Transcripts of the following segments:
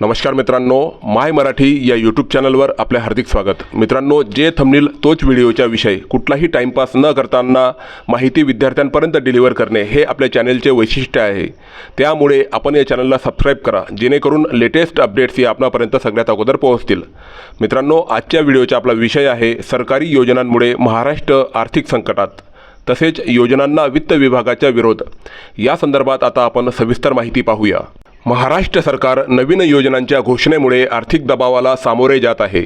नमस्कार मित्रांनो माय मराठी या यूट्यूब चॅनलवर आपले हार्दिक स्वागत. मित्रांनो जे थंबनील तोच व्हिडिओचा विषय कुठलाही टाईमपास न करताना माहिती विद्यार्थ्यांपर्यंत डिलिव्हर करणे हे आपल्या चॅनलचे वैशिष्ट्य आहे. त्यामुळे आपण या चॅनलला सबस्क्राईब करा जेणेकरून लेटेस्ट अपडेट्स या आपणापर्यंत सगळ्यात अगोदर पोहोचतील. मित्रांनो आजच्या व्हिडिओचा आपला विषय आहे सरकारी योजनांमुळे महाराष्ट्र आर्थिक संकटात. तसेच योजनांना वित्त विभागाचा विरोध. या संदर्भात आता आपण सविस्तर माहिती पाहूया. महाराष्ट्र सरकार नवीन योजनांच्या घोषणेमुळे आर्थिक दबावाला सामोरे जात आहे.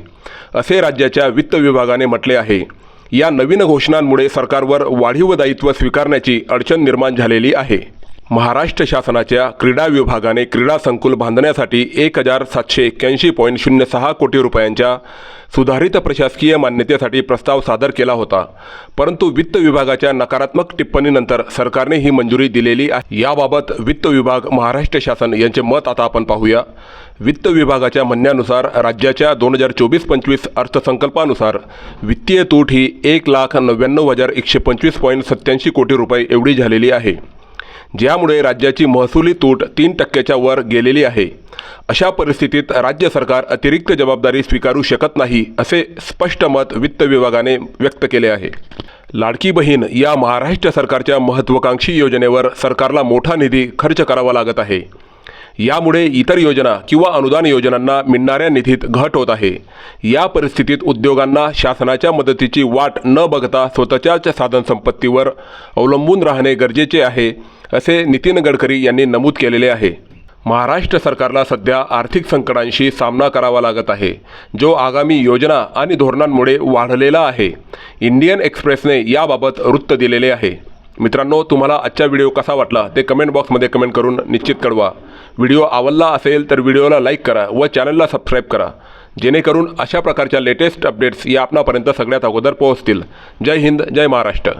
असे राज्याच्या वित्त विभागाने म्हटले आहे. या नवीन घोषणांमुळे सरकारवर वाढीव दायित्व स्वीकारण्याची अडचण निर्माण झालेली आहे. महाराष्ट्र शासनाच्या क्रीडा विभागाने क्रीडा संकुल बांधण्यासाठी एक हजार सातशे एक्क्याऐंशी पॉईंट शून्य सहा कोटी रुपयांच्या सुधारित प्रशासकीय मान्यतेसाठी प्रस्ताव सादर केला होता. परंतु वित्त विभागाच्या नकारात्मक टिप्पणीनंतर सरकारने ही मंजुरी दिलेली आहे. याबाबत वित्त विभाग महाराष्ट्र शासन यांचे मत आता आपण पाहूया. वित्त विभागाच्या म्हणण्यानुसार राज्याच्या दोन हजार चोवीस पंचवीस अर्थसंकल्पानुसार वित्तीय तूट ही एक लाख नव्याण्णव हजार एकशे पंचवीस पॉईंट सत्याऐंशी कोटी रुपये एवढी झालेली आहे. ज्यामुळे राज्याची महसुली तूट तीन टक्क्याच्या वर गेलेली आहे. अशा परिस्थितीत राज्य सरकार अतिरिक्त जबाबदारी स्वीकारू शकत नाही असे स्पष्ट मत वित्त विभागाने व्यक्त केले आहे. लाडकी बहीण या महाराष्ट्र सरकारच्या महत्त्वाकांक्षी योजनेवर सरकारला मोठा निधी खर्च करावा लागत आहे. यामुळे इतर योजना किंवा अनुदान योजनांना मिळणाऱ्या निधीत घट होत आहे. या परिस्थितीत उद्योगांना शासनाच्या मदतीची वाट न बघता स्वतःच्याच साधनसंपत्तीवर अवलंबून राहणे गरजेचे आहे. असे नितीन गडकरी यांनी नमूद केलेले आहे. महाराष्ट्र सरकारला सध्या आर्थिक संकटांशी सामना करावा लागत आहे. जो आगामी योजना आणि धोरणांमुळे वाढलेला आहे. इंडियन एक्सप्रेसने याबाबत वृत्त दिलेले आहे. मित्रांनो तुम्हाला आजचा व्हिडिओ कसा वाटला ते कमेंट बॉक्समध्ये कमेंट करून निश्चित कळवा. व्हिडिओ आवडला असेल तर व्हिडिओला लाईक करा व चॅनलला सबस्क्राईब करा. जेणेकरून अशा प्रकारच्या लेटेस्ट अपडेट्स या आपणापर्यंत सगळ्यात अगोदर पोहोचतील. जय हिंद जय महाराष्ट्र.